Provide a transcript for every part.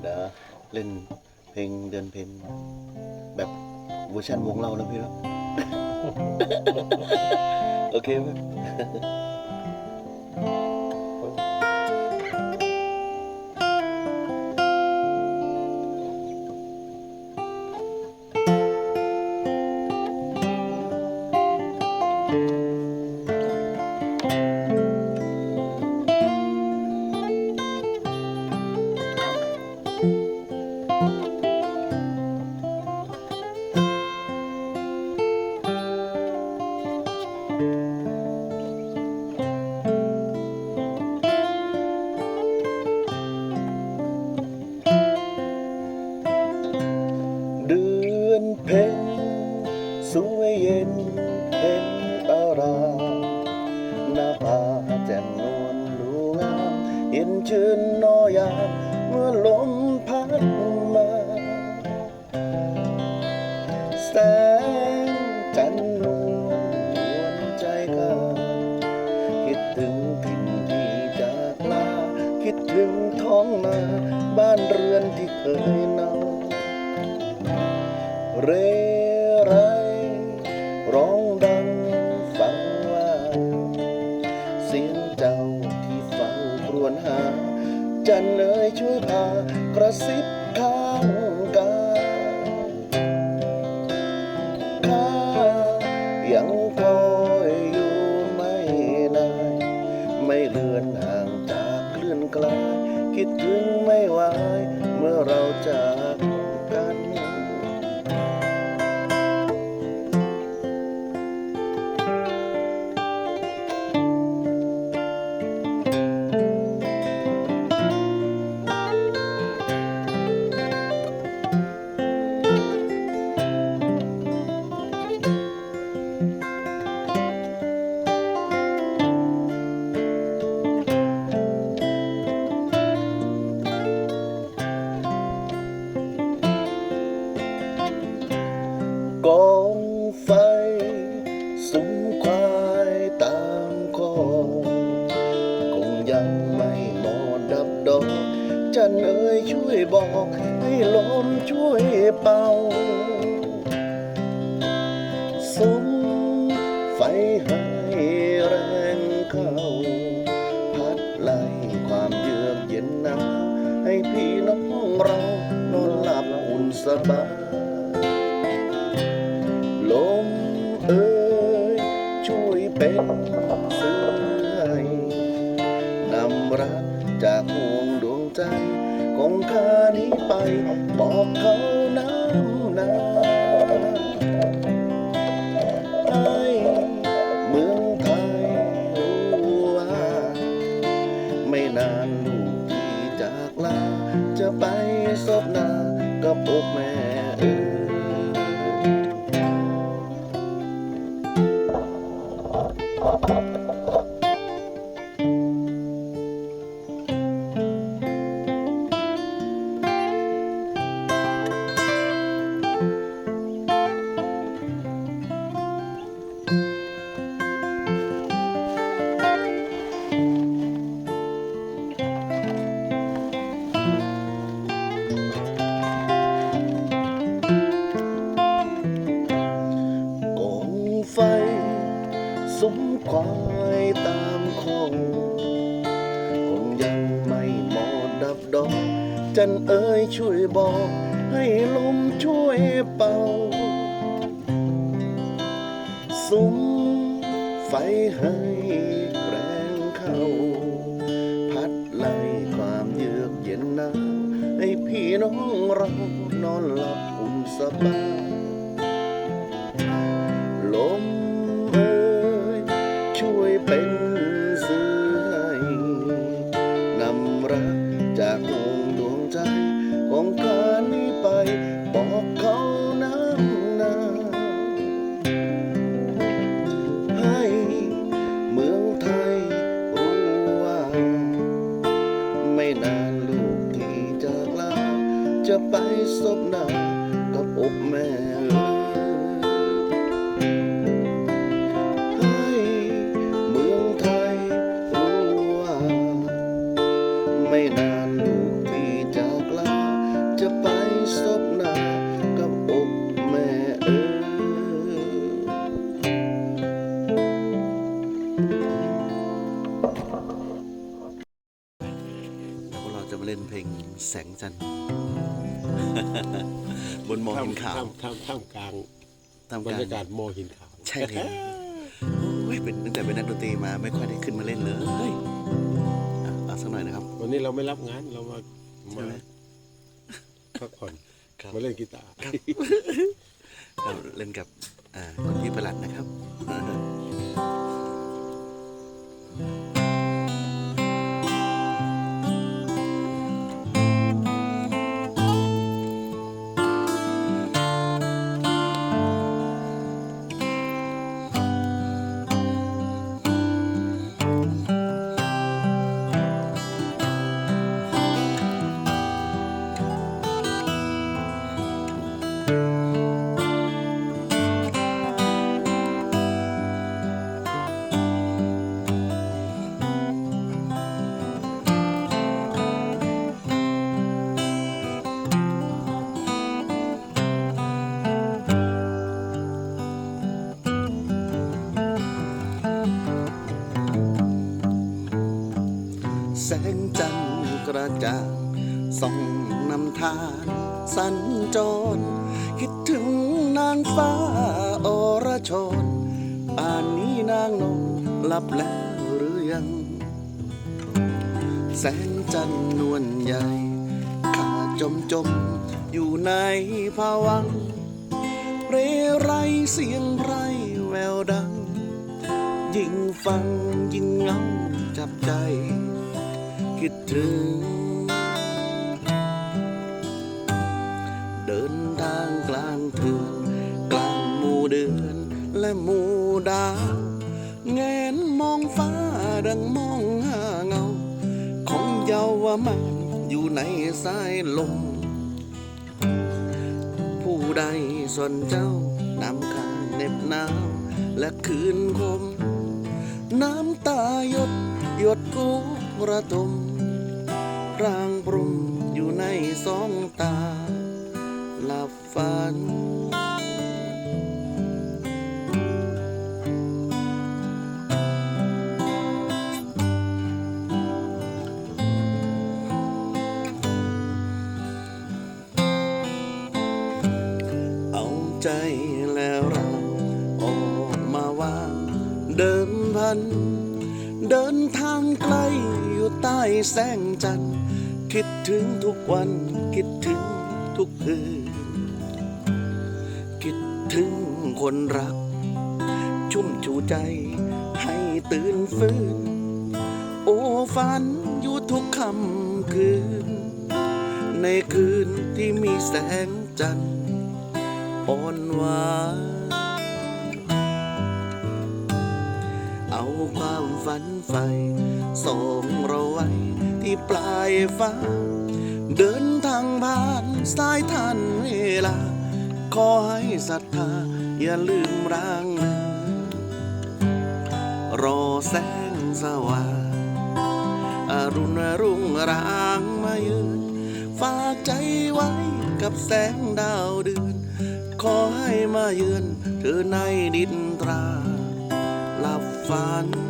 เดี๋ยวเล่นเพลงเดือนเพนแบบเวอร์ชันวงเรานะพี่เนาะ โอเคไหม แสงจันทร์นวลนวลใจข้าคิดถึงถิ่นที่จากลาคิดถึงท้องนาบ้านเรือนที่เคยนอนเรไรร้องดังฟังว่า เสียงเจ้าที่เฝ้าครวญหา จันเอ๋ยช่วยพากระซิบ เราจา ยังไม่หมดดับดอกจันเอ๋ยช่วยบอกให้ลมช่วยเป่าสุมไฟให้แรงเข้า พัดไล่ความเยือกเย็นหนาวให้พี่น้องเรานอนหลับอุ่นสบายลมเอ่ย ใจของข้านี้ไป บอกเขาน้ำนาไอ้เมืองไทยรู้ว่า ไม่นานลูกที่จากลา จะไปซบหน้ากับอก สมควายตามคงคงยังไม่หมดดับดอก จันเอ๋ยช่วยบอก ให้ลมช่วยเป่าสุมไฟให้แรงเข้า พัดไล่ความเยือกเย็นหนาวให้พี่น้องเรานอนหลับอุ่นสบาย แสงจันทร์ บนหมอหินขาวท่ามท่ามท่ามกลางตามบรการรยากาศหมอหินขาว ใช่เลยโอ้ยเป็นตั้งแต่เป็นนักดนตรีมาไม่ค่อยได้ขึ้นมาเล่นเลยอะเอาสักหน่อยนะครับ วันนี้เราไม่รับงานเรามาใช่มาไหม พักผ่อนครับ มาเล่นกีตาร์เราเล่นกับอ่าคนที่ประหลัดนะครับ แสงจันทร์กระจ่างส่องนำทางสัญจร คิดถึงนางฟ้าอรชรป่านนี้นางนอนหลับแล้วหรือยัง แสงจันทร์นวลใหญ่ข้าจมจมอยู่ในภาวัง เรไรเสียงไรแววดัง ยิ่งฟังยิ่งเงาจับใจ คิดถึง เดินทางกลางเถือนกลางหมู่เดือนและหมู่ดาวแงนมองฟ้าดังมองหาเงา ของเยาวมันอยู่ในสายลม ผู้ใดสนเจ้านำข้างเน็บหนาวและคืนคม น้ำตายด หยดกุระทม ร่างปรุงอยู่ในสองตา หลับฝัน เอาใจแล้วเราออกมาว่างเดิมพันเดินทางไกลอยู่ใต้แสงจันทร์ คิดถึงทุกวันคิดถึงทุกคืน คิดถึงคนรัก ชุ่มชูใจให้ตื่นฟื้น โอ้ฝันอยู่ทุกค่ำคืน ในคืนที่มีแสงจันทร์อ่อนหวาน เอาความฝันใฝ่ส่งเราไว้ที่ปลายฟ้า เดินทางผ่านสายทานเวลา ขอให้ศรัทธาอย่าลืมร่างเนินรอแสงสว่างอรุณรุ่งรางมาเยือนฝากใจไว้กับแสงดาวเดือน ขอให้มาเยือนเธอในดินตรา ฝัน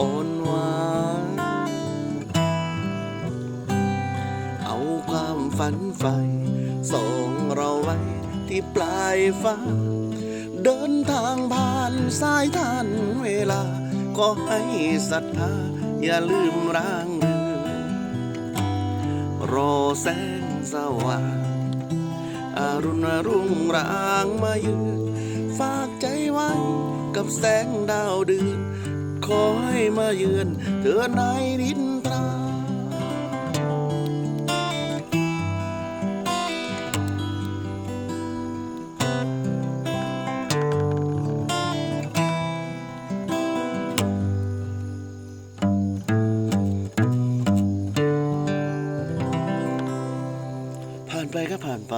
อ่อนหวานเอาความฝันใฝ่ส่งเราไว้ที่ปลายฟ้า เดินทางผ่านสายทานเวลา ก็ให้ศรัทธาอย่าลืมร่างเรือนรอแสงสว่างอารุณรุ่งรางมาเยือนฝากใจไว้กับแสงดาวเดือน ขอให้มาเยือน เธอในดินตราผ่านไปก็ผ่านไป